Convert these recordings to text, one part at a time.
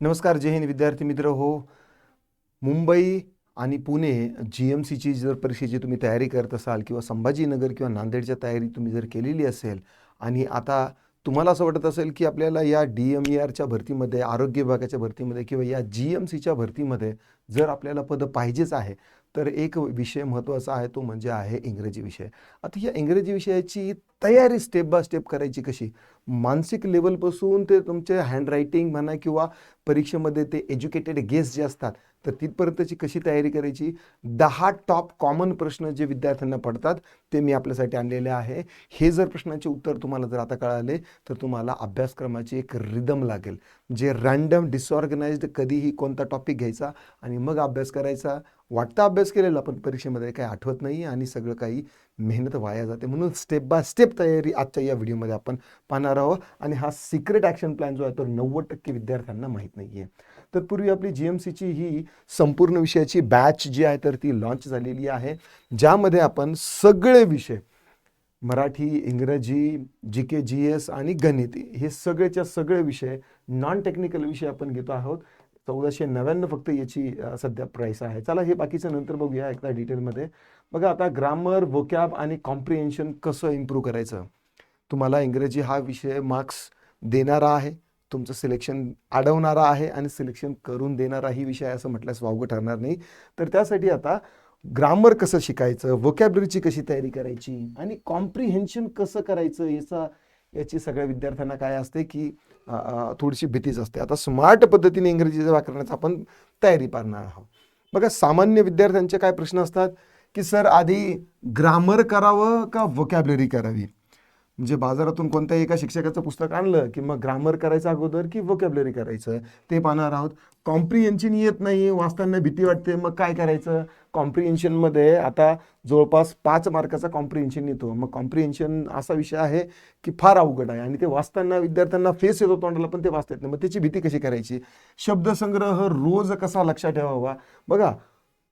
नमस्कार जय हिंद विद्यार्थी मित्र. हो मुंबई आणि पुणे जी एम सीची जर परीक्षेची तुम्ही तयारी करत असाल किंवा संभाजीनगर किंवा नांदेडच्या तयारी तुम्ही जर केलेली असेल आणि आता तुम्हाला असं वाटत असेल की आपल्याला या डी एम ई आरच्या भरतीमध्ये आरोग्य विभागाच्या भरतीमध्ये किंवा या जी एम सीच्या भरतीमध्ये जर आपल्याला पदं पाहिजेच आहे तर एक विषय महत्त्वाचा आहे तो म्हणजे आहे इंग्रजी विषय. आता या इंग्रजी विषयाची तयारी स्टेप बाय स्टेप करायची कशी? मानसिक लेवलपासून ते तुमचे हँडरायटिंग म्हणा किंवा परीक्षेमध्ये ते एज्युकेटेड गेस्ट जे असतात तर तिथपर्यंतची कशी तयारी करायची? दहा टॉप कॉमन प्रश्न जे विद्यार्थ्यांना पडतात ते मी आपल्यासाठी आणलेले आहे. हे जर प्रश्नाचे उत्तर तुम्हाला जर आता कळाले तर तुम्हाला अभ्यासक्रमाची एक रिदम लागेल. जे रँडम डिसऑर्गनाइज्ड कधीही कोणता टॉपिक घ्यायचा आणि मग अभ्यास करायचा. वाटता अभ्यास केलेला पण परीक्षेमध्ये काही आठवत नाही आणि सगळं काही मेहनत वाया जाते. म्हणून स्टेप बाय स्टेप तयारी आजच्या या व्हिडिओमध्ये आपण पाहणार आहोत. आणि हा सिक्रेट ॲक्शन प्लॅन जो आहे तो नव्वद टक्के विद्यार्थ्यांना माहीत नाही आहे तर पूर्वी आपली जी एम सीची ही संपूर्ण विषयाची बॅच जी आहे तर ती लॉन्च झालेली आहे. ज्यामध्ये आपण सगळे विषय मराठी इंग्रजी जी के जी एस आणि गणित हे सगळेच्या सगळे विषय नॉन टेक्निकल विषय आपण घेतो आहोत. चौदाशे नव्याण्णव फक्त याची सध्या प्राईस आहे. चला हे बाकीचं नंतर बघूया एकदा डिटेलमध्ये बघा आता ग्रामर वोकॅब आणि कॉम्प्रिहेन्शन कसं इम्प्रूव्ह करायचं? तुम्हाला इंग्रजी हा विषय मार्क्स देणारा आहे. तुमचं सिलेक्शन अडवणारा आहे आणि सिलेक्शन करून देणाराही विषय असं म्हटल्यास वावगं ठरणार नाही. तर त्यासाठी आता ग्रामर कसं शिकायचं वोकॅबलरीची कशी तयारी करायची आणि कॉम्प्रिहेन्शन कसं करायचं याचा याची सगळ्या विद्यार्थ्यांना काय असते की थोडीशी भीतीच असते. आता स्मार्ट पद्धतीने इंग्रजीच्या व्याकरणाचा आपण तयारी पाहणार आहोत. बघा सामान्य विद्यार्थ्यांचे काय प्रश्न असतात की सर आधी ग्रामर करावं का वोकॅबलरी करावी? म्हणजे बाजारातून कोणत्याही एका शिक्षकाचं पुस्तक आणलं की मग ग्रामर करायचं अगोदर की वोकॅबलरी करायचं ते पाहणार आहोत. कॉम्प्रिहेन्शन येत नाही वाचताना भीती वाटते. मग काय करायचं? कॉम्प्रिहेन्शनमध्ये आता जवळपास पाच मार्काचा कॉम्प्रिहेन्शन येतो. मग कॉम्प्रिहेन्शन असा विषय आहे की फार अवघड आहे. आणि ते वाचताना विद्यार्थ्यांना फेस येतो तोंडाला पण ते वाचता येत नाही. मग त्याची भीती कशी करायची? शब्दसंग्रह रोज कसा लक्षात ठेवावा? बघा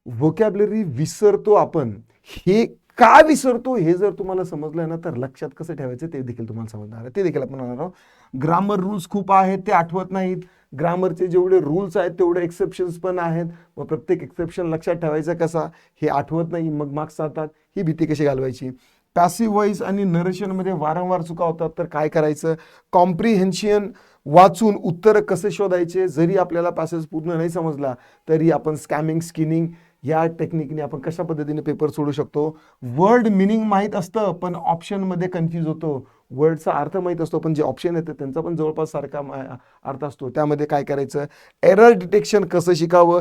व्होकॅबलरी विसरतो आपण. हे का विसरतो हे जर तुम्हाला समजलं ना तर लक्षात कसं ठेवायचं ते देखील तुम्हाला समजणार आहे. ते देखील आपण म्हणणार आहोत. ग्रामर रूल्स खूप आहेत ते आठवत नाहीत. ग्रामरचे जेवढे रूल्स आहेत तेवढे एक्सेप्शन्स पण आहेत. मग प्रत्येक एक्सेप्शन लक्षात ठेवायचा कसा हे आठवत नाही. मग मार्क्स जातात. ही भीती कशी घालवायची? पॅसिव्ह व्हॉइस आणि नरेशनमध्ये वारंवार चुका होतात तर काय करायचं? कॉम्प्रिहेन्शियन वाचून उत्तरं कसे शोधायचे? जरी आपल्याला पॅसेज पूर्ण नाही समजला तरी आपण स्कॅमिंग स्किनिंग या टेक्निकने आपण कशा पद्धतीने पेपर सोडू शकतो? वर्ड मिनिंग माहीत असतं पण ऑप्शनमध्ये कन्फ्यूज होतो. वर्डचा अर्थ माहीत असतो पण जे ऑप्शन येतं त्यांचा पण जवळपास सारखा मा- अर्थ असतो. त्यामध्ये काय करायचं? एरर डिटेक्शन कसं शिकावं?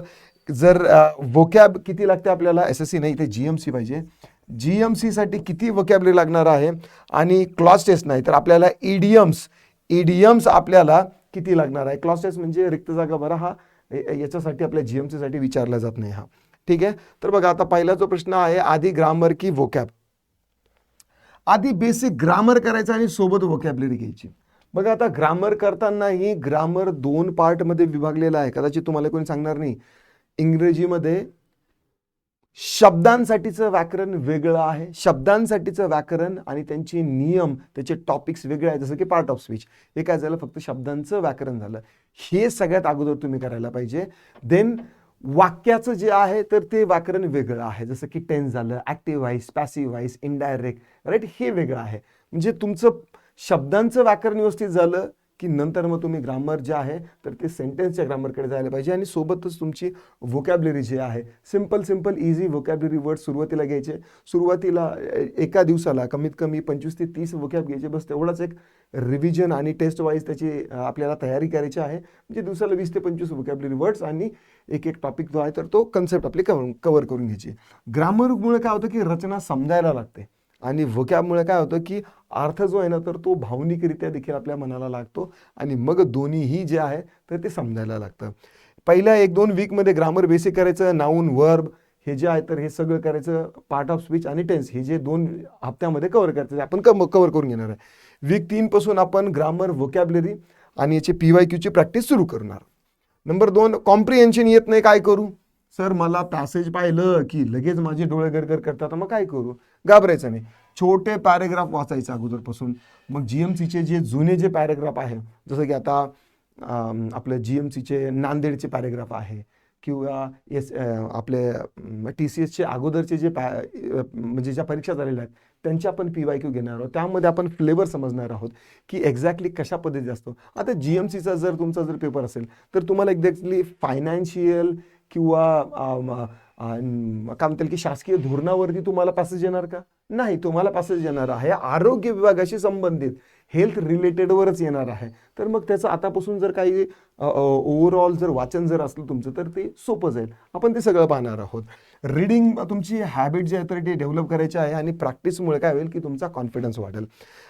जर वोकॅब किती लागते आपल्याला? एस एस सी नाही ते जी एम सी पाहिजे. जी एम सीसाठी किती वोकॅबलरी लागणार आहे? आणि क्लॉस टेस्ट नाही तर आपल्याला ईडीएम्स ईडीएम्स आपल्याला किती लागणार आहे? क्लॉस टेस्ट म्हणजे रिक्त जागा बरा हा. याच्यासाठी आपल्या जी एम सीसाठी विचारला जात नाही हा. ठीक आहे? तर बघा आता पहिला जो प्रश्न आहे आधी ग्रामर की वोकॅब आधी बेसिक ग्रामर करायचं आणि सोबत वोकॅबलरी घ्यायची. बघा आता ग्रामर करतानाही ग्रामर दोन पार्टमध्ये विभागलेला आहे. कदाचित तुम्हाला कोणी सांगणार नाही. इंग्रजीमध्ये शब्दांसाठीचं व्याकरण वेगळं आहे. शब्दांसाठीचं व्याकरण आणि त्यांचे नियम त्याचे टॉपिक्स वेगळे आहेत. जसं की पार्ट ऑफ स्पीच हे काय झालं? फक्त शब्दांचं व्याकरण झालं. हे सगळ्यात अगोदर तुम्ही करायला पाहिजे. देन वाक्याचं जे आहे तर ते व्याकरण वेगळं आहे. जसं की टेन्स झालं active voice passive voice indirect right हे वेगळं आहे. म्हणजे तुमचं शब्दांचं व्याकरण व्यवस्थित झालं की नंतर मग तुम्ही ग्रामर जे आहे तर ते सेंटेन्सच्या ग्रामरकडे जायला पाहिजे. आणि सोबतच तुमची व्होकॅबलरी जी आहे simple simple easy vocabulary word सुरुवातीला घ्यायचे. सुरुवातीला एका दिवसाला कमीत कमी पंचवीस ते तीस वोकॅब घ्यायचे. बस तेवढाच एक रिव्हिजन आणि टेस्ट वाईज त्याची आपल्याला तयारी करायची आहे. म्हणजे दिवसाला वीस ते पंचवीस व्होकॅबलरी वर्ड्स आणि एक एक टॉपिक जो आहे तर तो कन्सेप्ट आपली कवर कवर करून घ्यायची. ग्रामरमुळे काय होतं की रचना समजायला लागते. आणि व्होकॅबमुळे काय होतं की अर्थ जो आहे ना तर तो भावनिकरित्या देखील आपल्या मनाला लागतो आणि मग दोन्हीही जे आहे तर ते समजायला लागतं. पहिल्या एक दोन वीकमध्ये ग्रामर बेसिक करायचं नाऊन वर्ब हे जे आहे तर हे सगळं करायचं पार्ट ऑफ स्पीच आणि टेन्स हे जे दोन हप्त्यामध्ये कवर करायचं आपण कम कवर करून घेणार आहे. वीक तीनपासून आपण ग्रामर व्होकॅबलरी आणि याची पी वाय क्यूची प्रॅक्टिस सुरू करणार. नंबर दोन कॉम्प्रिहेन्शन येत नाही काय करू? सर मला पॅसेज पाहिलं की लगेच माझे डोळे गरगर करतात मग काय करू? घाबरायचं नाही. छोटे पॅरेग्राफ वाचायचे अगोदरपासून. मग जी एम सीचे जे जुने जे पॅरेग्राफ आहे जसं की आता आपलं जी एम सीचे नांदेडचे पॅरेग्राफ आहे किंवा एस आपले टी सी एसचे अगोदरचे जे पॅ म्हणजे ज्या परीक्षा झालेल्या आहेत त्यांची आपण पी वाय क्यू घेणार आहोत. त्यामध्ये आपण फ्लेवर समजणार आहोत की एक्झॅक्टली कशा पद्धतीचा असतो. आता जी एम सीचा जर तुमचा जर पेपर असेल तर तुम्हाला एक्झॅक्टली फायनान्शियल किंवा काय म्हणतील की शासकीय धोरणावरती तुम्हाला पॅसेज येणार का? नाही तुम्हाला पॅसेज येणार आहे. आरोग्य विभागाशी संबंधित हेल्थ रिलेटेडवरच येणार आहे. तर मग त्याचं आतापासून जर काही ओव्हरऑल जर वाचन जर असलं तुमचं तर ते सोपं जाईल. आपण ते सगळं पाहणार आहोत. रीडिंग तुमची हॅबिट जी आहे तर ती डेव्हलप करायची आहे आणि प्रॅक्टिसमुळे काय होईल की तुमचा कॉन्फिडन्स वाढेल.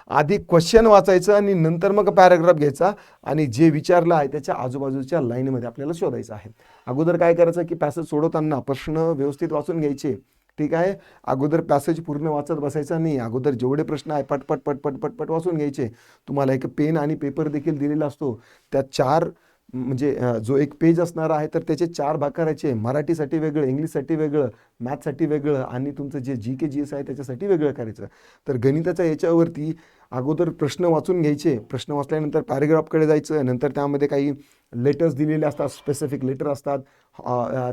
आधी क्वेश्चन वाचायचं आणि नंतर मग पॅराग्राफ घ्यायचा आणि जे विचारलं आहे त्याच्या आजूबाजूच्या लाईनमध्ये आपल्याला शोधायचं आहे. अगोदर काय करायचं की पॅसेज सोडवताना प्रश्न व्यवस्थित वाचून घ्यायचे. ठीक आहे? अगोदर पॅसेज पूर्ण वाचत बसायचा नाही अगोदर जेवढे प्रश्न आहे पटपट पटपट पटपट वाचून घ्यायचे. तुम्हाला एक पेन आणि पेपर देखील दिलेला असतो. त्या चार म्हणजे जो एक पेज असणारा आहे तर त्याचे चार भाग करायचे. मराठीसाठी वेगळं इंग्लिशसाठी वेगळं मॅथसाठी वेगळं आणि तुमचं जे जी के जी एस आहे त्याच्यासाठी वेगळं करायचं. तर गणिताच्या याच्यावरती अगोदर प्रश्न वाचून घ्यायचे. प्रश्न वाचल्यानंतर पॅरेग्राफकडे जायचं. नंतर त्यामध्ये काही लेटर्स दिलेले असतात स्पेसिफिक लेटर असतात.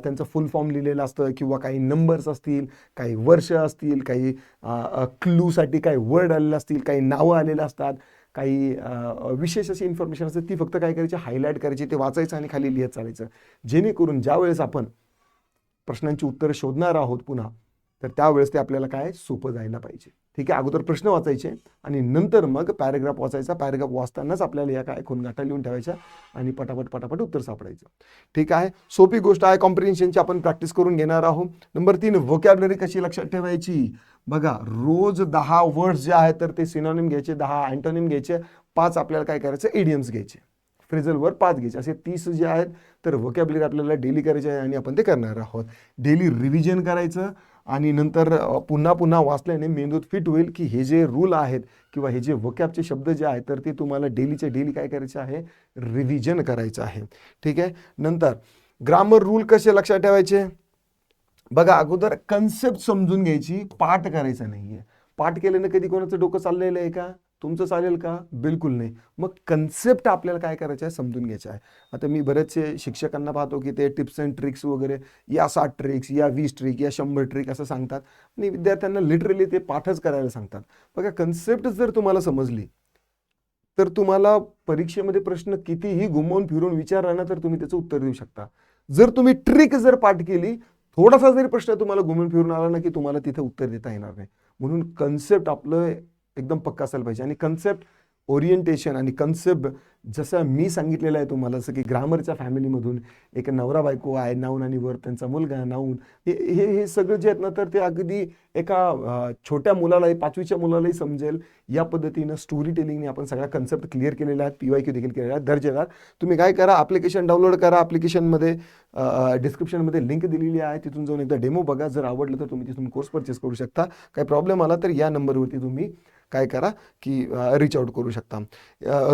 त्यांचं फुल फॉर्म लिहिलेलं असतं किंवा काही नंबर्स असतील काही वर्ष असतील काही क्लूसाठी काही वर्ड आलेले असतील काही नावं आलेले असतात. काही विशेष अशी इन्फॉर्मेशन असते ती फक्त काय करायची हायलाईट करायची ते वाचायचं आणि खाली लिहित चालायचं. जेणेकरून ज्यावेळेस आपण प्रश्नांची उत्तरं शोधणार आहोत पुन्हा तर त्यावेळेस ते आपल्याला काय? सोपं जायला पाहिजे. ठीक आहे? अगोदर प्रश्न वाचायचे आणि नंतर मग पॅरेग्राफ वाचायचा. पॅरेग्राफ वाचतानाच आपल्याला या काय खूनगाठा लिहून ठेवायच्या आणि पटापट पटापट उत्तर सापडायचं. ठीक आहे? सोपी गोष्ट आहे. कॉम्प्रिहेन्शनची आपण प्रॅक्टिस करून घेणार आहोत. नंबर तीन व्होकॅबलरी कशी लक्षात ठेवायची? बघा रोज दहा वर्ड्स जे आहेत तर ते सिनॉनिम घ्यायचे दहा अँटोनिम घ्यायचे पाच आपल्याला काय करायचं? एडियम्स घ्यायचे. फ्रेझलवर पाच घ्यायचे. असे तीस जे आहेत तर व्होकॅबलरी आपल्याला डेली करायचे आहे आणि आपण ते करणार आहोत. डेली रिव्हिजन करायचं. आणि नंतर पुन्हा पुन्हा वाचल्याने मेंदूत फिट होईल की हे जे रूल आहेत किंवा हे जे वकॅपचे शब्द जे आहेत तर ते तुम्हाला डेलीचे डेली काय करायचे आहे? रिव्हिजन करायचं आहे. ठीक आहे? नंतर ग्रामर रूल कसे लक्षात ठेवायचे? बघा अगोदर कन्सेप्ट समजून घ्यायची पाठ करायचा आहे पाठ केल्यानं कधी कोणाचं डोकं चाललेलं आहे का? तुमचं चालेल का? बिलकुल नाही. मग कन्सेप्ट आपल्याला काय करायचं आहे समजून घ्यायचं आहे. आता मी बरेचसे शिक्षकांना पाहतो की ते टिप्स अँड ट्रिक्स वगैरे या साठ ट्रिक्स या वीस ट्रिक या शंभर ट्रिक असं सांगतात. आणि विद्यार्थ्यांना लिटरली ते पाठच करायला सांगतात. बघा कन्सेप्ट जर तुम्हाला समजली तर तुम्हाला परीक्षेमध्ये प्रश्न कितीही घुमवून फिरून विचारला ना तर तुम्ही त्याचं उत्तर देऊ शकता. जर तुम्ही ट्रिक जर पाठ केली थोडासा जरी प्रश्न तुम्हाला घुमून फिरून आला ना की तुम्हाला तिथे उत्तर देता येणार नाही. म्हणून कन्सेप्ट आपलं एकदम पक्का असायला पाहिजे. आणि कन्सेप्ट ओरिएंटेशन आणि कन्सेप्ट जसं मी सांगितलेलं आहे तुम्हाला जसं की ग्रामरच्या फॅमिलीमधून एक नवरा बायको आहे नाऊन आणि वर त्यांचा मुलगा नाऊन. हे हे हे सगळं जे आहेत ना तर ते अगदी एका छोट्या मुलालाही पाचवीच्या मुलालाही समजेल. या पद्धतीनं स्टोरी टेलिंगने आपण सगळ्या कन्सेप्ट क्लिअर केलेल्या आहेत पी वाय क्यू देखील केलेला आहे दर्जेदार. तुम्ही काय करा ॲप्लिकेशन डाउनलोड करा. ॲप्लिकेशनमध्ये डिस्क्रिप्शनमध्ये लिंक दिलेली आहे. तिथून जाऊन एकदा डेमो बघा. जर आवडलं तर तुम्ही तिथून कोर्स परचेस करू शकता. काही प्रॉब्लेम आला तर या नंबरवरती तुम्ही काय करा की रीच आउट करू शकता.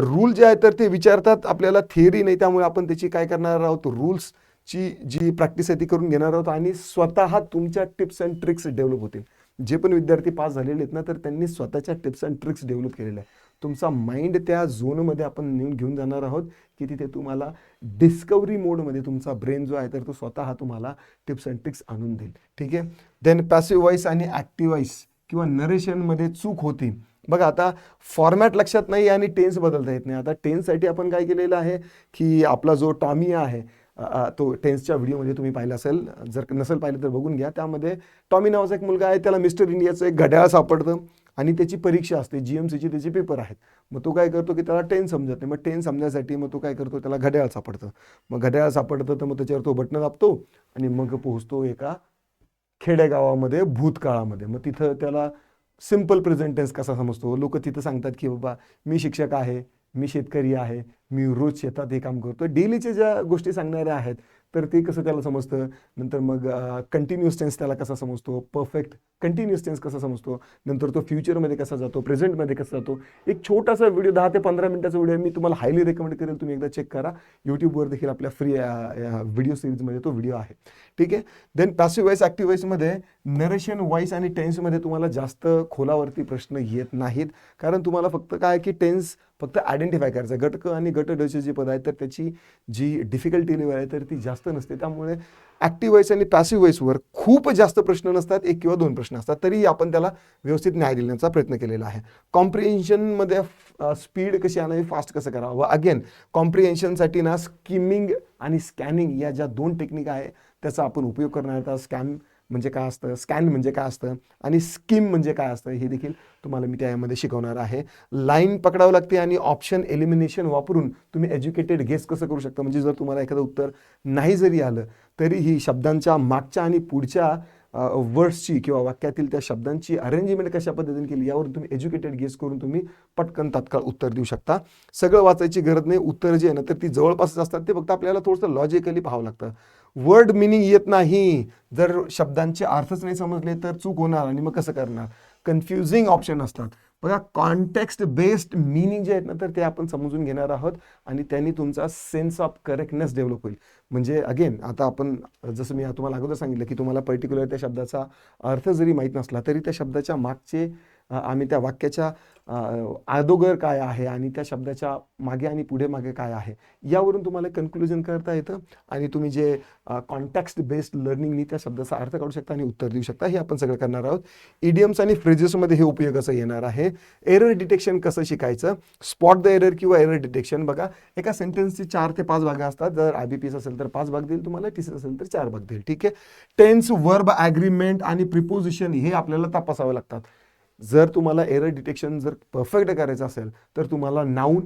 रूल जे आहे तर ते विचारतात आपल्याला थिअरी नाही त्यामुळे आपण त्याची काय करणार आहोत? रूल्सची जी प्रॅक्टिस आहे ती करून घेणार आहोत आणि स्वतः तुमच्या टिप्स अँड ट्रिक्स डेव्हलप होतील. जे पण विद्यार्थी पास झालेले आहेत ना तर त्यांनी स्वतःच्या टिप्स अँड ट्रिक्स डेव्हलप केलेल्या आहे तुमचा माइंड त्या झोनमध्ये आपण नेऊन घेऊन जाणार आहोत की तिथे तुम्हाला डिस्कवरी मोडमध्ये तुमचा ब्रेन जो आहे तर तो स्वतः तुम्हाला टिप्स अँड ट्रिक्स आणून देईल. ठीक आहे? देन पॅसिव्ह वॉईस आणि ॲक्टिव्ह वॉईस किंवा नरेशनमध्ये चूक होती. बघा आता फॉर्मॅट लक्षात नाही आणि टेन्स बदलता येत नाही. आता टेन्ससाठी आपण काय केलेलं आहे की आपला जो टॉमी आहे तो टेन्सच्या व्हिडिओमध्ये तुम्ही पाहिला असेल. जर नसेल पाहिलं तर बघून घ्या. त्यामध्ये टॉमी नावाचा एक मुलगा आहे त्याला मिस्टर इंडियाचं एक घड्याळ सापडतं आणि त्याची परीक्षा असते. जी एम सीचे त्याचे पेपर आहेत. मग तो काय करतो की त्याला टेन समजत नाही. मग टेन समजण्यासाठी मग तो काय करतो त्याला घड्याळ सापडतं. मग घड्याळ सापडतं तर मग त्याच्यावर तो बटणं दाबतो आणि मग पोहोचतो एका खेडेगावामध्ये भूतकाळामध्ये. मग तिथं त्याला सिंपल प्रेझेंटेन्स कसा समजतो? लोक तिथं सांगतात की बाबा मी शिक्षक आहे मी शेतकरी आहे मी रोज शेतात हे काम करतो डेलीच्या ज्या गोष्टी सांगणाऱ्या आहेत तर ते कसं त्याला समजतं? नंतर मग कंटिन्युअस टेन्स त्याला कसा समजतो? परफेक्ट कंटिन्युअस टेन्स कसा समजतो? नंतर तो फ्युचरमध्ये कसा जातो? प्रेझेंटमध्ये कसा जातो? एक छोटासा व्हिडिओ दहा ते पंधरा मिनिटाचा व्हिडिओ मी तुम्हाला हायली रेकमेंड करेल. तुम्ही एकदा चेक करा. यूट्यूबवर देखील आपल्या फ्री व्हिडिओ सिरीजमध्ये तो व्हिडिओ आहे. ठीक आहे? देन पॅसिव्ह वाईस ॲक्टिव्ह वाईसमध्ये नरेशन वाईस आणि टेन्समध्ये तुम्हाला जास्त खोलावरती प्रश्न येत नाहीत. कारण तुम्हाला फक्त काय की टेन्स फक्त आयडेंटिफाय करायचं. घटक आणि गट डचे जे पद आहे तर त्याची जी डिफिकल्टी लेवल आहे तर ती जास्त नसते. त्यामुळे ॲक्टिव्ह वॉईस आणि पॅसिव्ह वॉईसवर खूप जास्त प्रश्न नसतात. एक किंवा दोन प्रश्न असतात. तरी आपण त्याला व्यवस्थित न्याय देण्याचा प्रयत्न केलेला आहे. कॉम्प्रिहेन्शनमध्ये स्पीड कशी आणावी फास्ट कसं करावं? व अगेन कॉम्प्रिहेन्शनसाठी ना स्किमिंग आणि स्कॅनिंग या ज्या दोन टेक्निक आहे त्याचा आपण उपयोग करणार आहोत. स्कॅन म्हणजे काय असतं? स्कॅन म्हणजे काय असतं? आणि स्कीम म्हणजे काय असतं? हे देखील तुम्हाला मी त्यामध्ये शिकवणार आहे. लाईन पकडावं लागते आणि ऑप्शन एलिमिनेशन वापरून तुम्ही एज्युकेटेड गेस कसं करू शकता? म्हणजे जर तुम्हाला एखादं उत्तर नाही जरी आलं तरीही शब्दांच्या मागच्या आणि पुढच्या वर्ड्सची किंवा वाक्यातील त्या शब्दांची अरेंजमेंट कशा पद्धतीने केली यावरून तुम्ही एज्युकेटेड गेस करून तुम्ही पटकन तात्काळ उत्तर देऊ शकता. सगळं वाचायची गरज नाही उत्तर जे आहे ना तर ती जवळपासच असतात. ते फक्त आपल्याला थोडंसं लॉजिकली पाहावं लागतं. वर्ड मिनिंग येत नाही. जर शब्दांचे अर्थच नाही समजले तर चूक होणार आणि मग कसं करणार? कन्फ्युजिंग ऑप्शन असतात. बघा कॉन्टेक्स्ट बेस्ड मिनिंग जे आहेत ना तर ते आपण समजून घेणार आहोत आणि त्यांनी तुमचा सेन्स ऑफ करेक्टनेस डेव्हलप होईल. म्हणजे अगेन आता आपण जसं मी तुम्हाला अगोदर सांगितलं की तुम्हाला पर्टिक्युलर त्या शब्दाचा अर्थ जरी माहीत नसला तरी त्या शब्दाच्या मागचे आम्ही त्या वाक्याच्या अदोगर काय आहे आणि त्या शब्दाच्या मागे आणि पुढे मागे काय आहे यावरून तुम्हाला कन्क्लुजन करता येतं आणि तुम्ही जे कॉन्टॅक्स्ट बेस्ड लर्निंगनी त्या शब्दाचा अर्थ काढू शकता आणि उत्तर देऊ शकता. हे आपण सगळं करणार आहोत. इडियम्स आणि फ्रेजेसमध्ये हे उपयोगाचं येणार आहे. एरर डिटेक्शन कसं शिकायचं? स्पॉट द एरर किंवा एरर डिटेक्शन बघा एका सेंटेन्सचे चार ते पाच भाग असतात. जर आय बी पीस असेल तर पाच भाग देईल तुम्हाला टीस असेल तर चार भाग देईल. ठीक आहे? टेन्स वर्ब ॲग्रीमेंट आणि प्रिपोजिशन हे आपल्याला तपासावं लागतात. जर तुम्हाला एरर डिटेक्शन जर परफेक्ट करायचं असेल तर तुम्हाला नाऊन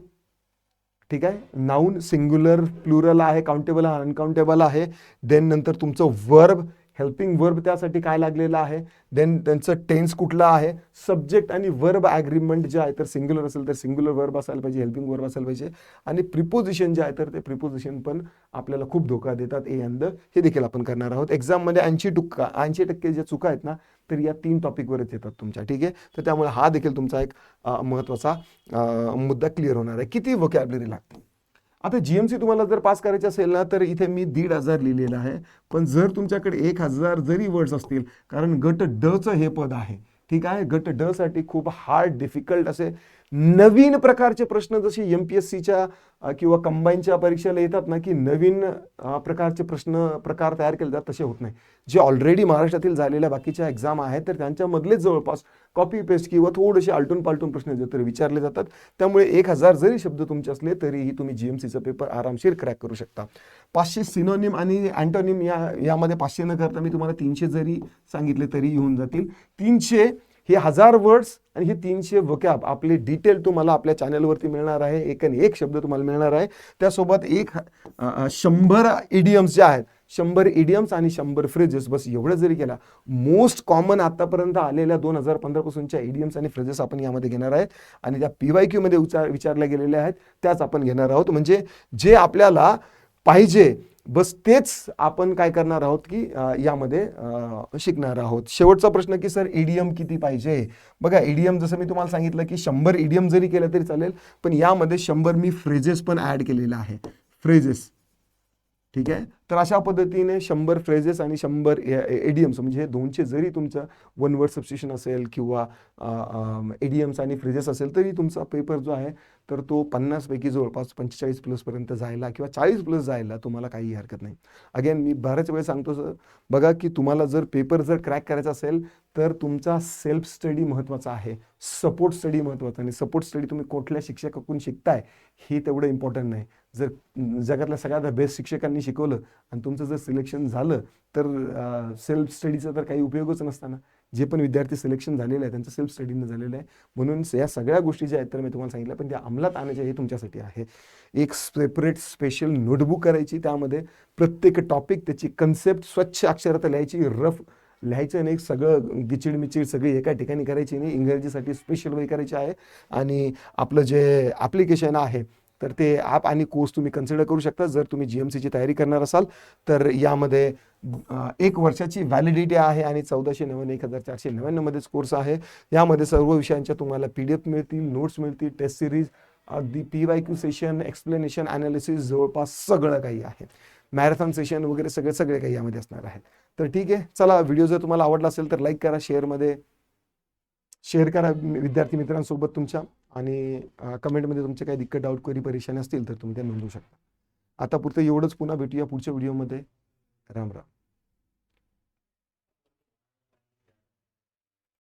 ठीक आहे? नाऊन सिंग्युलर प्लुरल आहे काउंटेबल अनकाउंटेबल आहे. देन नंतर तुमचं वर्ब हेल्पिंग वर्ब त्यासाठी काय लागलेलं आहे? देन त्यांचं टेन्स कुठलं आहे? सब्जेक्ट आणि वर्ब ॲग्रीमेंट जे आहे तर सिंग्युलर असेल तर सिंग्युलर वर्ब असायला पाहिजे हेल्पिंग वर्ब असायला पाहिजे. आणि प्रिपोजिशन जे आहे तर ते प्रिपोजिशन पण आपल्याला खूप धोका देतात ए अंद हे देखील आपण करणार आहोत. एक्झाममध्ये ऐंशी टक्का ऐंशी टक्के जे चुका आहेत ना तर या तीन टॉपिकवरच येतात तुमच्या ठीक आहे? तर त्यामुळे हा देखील तुमचा एक महत्त्वाचा मुद्दा क्लिअर होणार आहे. किती वोकॅबलरी लागते? आता जी एम सी तुम्हाला जर पास करायची असेल ना तर इथे मी दीड हजार लिहिलेलं आहे. पण जर तुमच्याकडे एक हजार जरी वर्ड्स असतील कारण गट डचं हे पद आहे ठीक आहे? गट ड साठी खूप हार्ड डिफिकल्ट असे नवीन प्रकारचे प्रश्न जसे एम पी एस सीच्या किंवा कंबाईनच्या परीक्षेला येतात ना की नवीन प्रकारचे प्रश्न प्रकार तयार केले जातात तसे होत नाही. जे ऑलरेडी महाराष्ट्रातील झालेल्या बाकीच्या एक्झाम आहेत तर त्यांच्यामधलेच जवळपास कॉपी पेस्ट किंवा थोडेसे आलटून पालटून प्रश्न जे तर विचारले जातात. त्यामुळे एक हजार जरी शब्द तुमचे असले तरीही तुम्ही जी एम सीचा पेपर आरामशीर क्रॅक करू शकता. पाचशे सिनोनिम आणि अँटोनिम या यामध्ये पाचशे न करता मी तुम्हाला तीनशे जरी सांगितले तरी येऊन जातील. तीनशे हे हजार वर्ड्स आणि हे तीनशे वकॅब आपले डिटेल तुम्हाला आपल्या चॅनलवरती मिळणार आहे. एक आणि एक शब्द तुम्हाला मिळणार आहे. त्यासोबत एक शंभर इडियम्स जे आहेत शंभर इडियम्स आणि शंभर फ्रेजेस बस एवढं जरी केला मोस्ट कॉमन आतापर्यंत आलेल्या दोन हजार पंधरापासूनच्या इडियम्स आणि फ्रेजेस आपण यामध्ये घेणार आहेत आणि त्या पी वाय क्यूमध्ये उचार विचारल्या गेलेल्या आहेत. त्याच आपण घेणार आहोत. म्हणजे जे आपल्याला पाहिजे बस तेच आपण काय करणार आहोत की यामध्ये शिकणार आहोत. शेवटचा प्रश्न की सर ईडीएम किती पाहिजे? बघा ईडीएम जसं मी तुम्हाला सांगितलं की शंभर ईडीएम जरी केलं तरी चालेल पण यामध्ये शंभर मी फ्रेजेस पण ॲड केलेला आहे. फ्रेजेस. ठीक आहे? तर अशा पद्धतीने शंभर फ्रेजेस आणि शंभर एडियम्स म्हणजे हे दोनशे जरी तुमचं वन वर्ड सबस्टिशन असेल किंवा एडियम्स आणि फ्रेजेस असेल तरी तुमचा पेपर जो आहे तर तो पन्नासपैकी जवळपास पंचेचाळीस प्लसपर्यंत जायला किंवा चाळीस प्लस जायला तुम्हाला काही हरकत नाही. अगेन मी बऱ्याच वेळ सांगतो सर बघा की तुम्हाला जर पेपर जर क्रॅक करायचा असेल तर तुमचा सेल्फ स्टडी महत्त्वाचा आहे. सपोर्ट स्टडी महत्त्वाचा आणि सपोर्ट स्टडी तुम्ही कुठल्या शिक्षकाकडून शिकताय हे तेवढं इम्पॉर्टंट नाही. जर जगातल्या सगळ्यात बेस्ट शिक्षकांनी शिकवलं आणि तुमचं जर सिलेक्शन झालं तर सेल्फ स्टडीचा तर काही उपयोगच नसताना. जे पण विद्यार्थी सिलेक्शन झालेलं आहे त्यांचं सेल्फ स्टडीनं झालेलं आहे. म्हणून या सगळ्या गोष्टी ज्या आहेत तर मी तुम्हाला सांगितलं पण त्या अंमलात आणायच्या हे तुमच्यासाठी आहे. एक सेपरेट स्पेशल नोटबुक करायची त्यामध्ये प्रत्येक टॉपिक त्याची कन्सेप्ट स्वच्छ अक्षरात लिहायची रफ लिहायचं नाही सगळं गिचिडमिचिड सगळी एका ठिकाणी करायची नाही इंग्रजीसाठी स्पेशल वही करायची आहे. आणि आपलं जे ॲप्लिकेशन आहे तर ते ॲप आणि कोर्स तुम्ही कन्सिडर करू शकता. जर तुम्ही जी एम सीची तयारी करणार असाल तर यामध्ये एक वर्षाची व्हॅलिडिटी आहे आणि चौदाशे नव्याण्णव एक हजार चारशे नव्याण्णवमध्येच कोर्स आहे. यामध्ये सर्व विषयांच्या तुम्हाला पी डी एफ मिळतील नोट्स मिळतील टेस्ट सिरीज अगदी P Y Q session explanation analysis जवळपास सगळं काही आहे. मॅरेथॉन सेशन वगैरे सगळे सगळे काही यामध्ये असणार आहेत. तर ठीक आहे चला व्हिडिओ जर तुम्हाला आवडला असेल तर लाईक करा शेअरमध्ये शेअर करा विद्यार्थी मित्रांसोबत तुमच्या. आणि कमेंटमध्ये तुमचे काही दिक्कत डाऊट क्वेरी परेशानी असतील तर तुम्ही त्या नोंदवू शकता. आता पुरतं एवढंच पुन्हा भेटूया पुढच्या व्हिडिओमध्ये. राम राम.